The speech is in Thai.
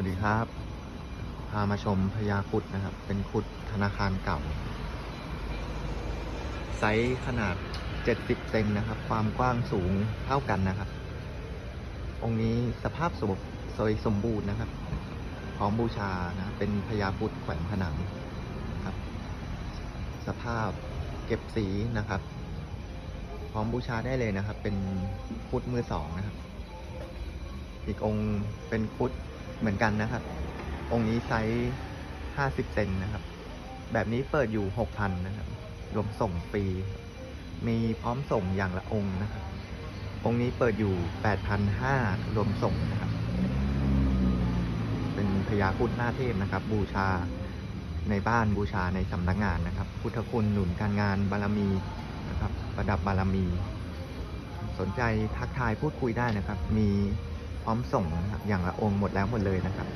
วัสดีครับ พามาชมพญาคุดนะครับ เป็นคุดธนาคารเก่า ไซส์ขนาด 70 เซนนะครับ ความกว้างสูงเท่ากันนะครับ องค์นี้สภาพสมสวยสมบูรณ์นะครับ พร้อมบูชานะเป็นพญาครุดแขวนผนังนะครับ สภาพเก็บสีนะครับ พร้อมบูชาได้เลยนะครับ เป็นครุดมือสองนะครับ อีกองค์เป็นครุด เหมือนกันนะครับ องค์นี้ไซส์50เซนนะครับ แบบนี้เปิดอยู่6,000นะครับ รวมส่งฟรี มีพร้อมส่งอย่างละองค์นะครับ องค์นี้เปิดอยู่8,500รวมส่งนะครับ เป็นพญาคุดหน้าเทพนะครับ บูชาในบ้านบูชาในสำนักงานนะครับ พุทธคุณหนุนการงานบารมีนะครับ ประดับบารมี สนใจทักทายพูดคุยได้นะครับ มี ร้อมส่งนะครับอย่างละองค์หมดแล้วหมดเลยนะครับ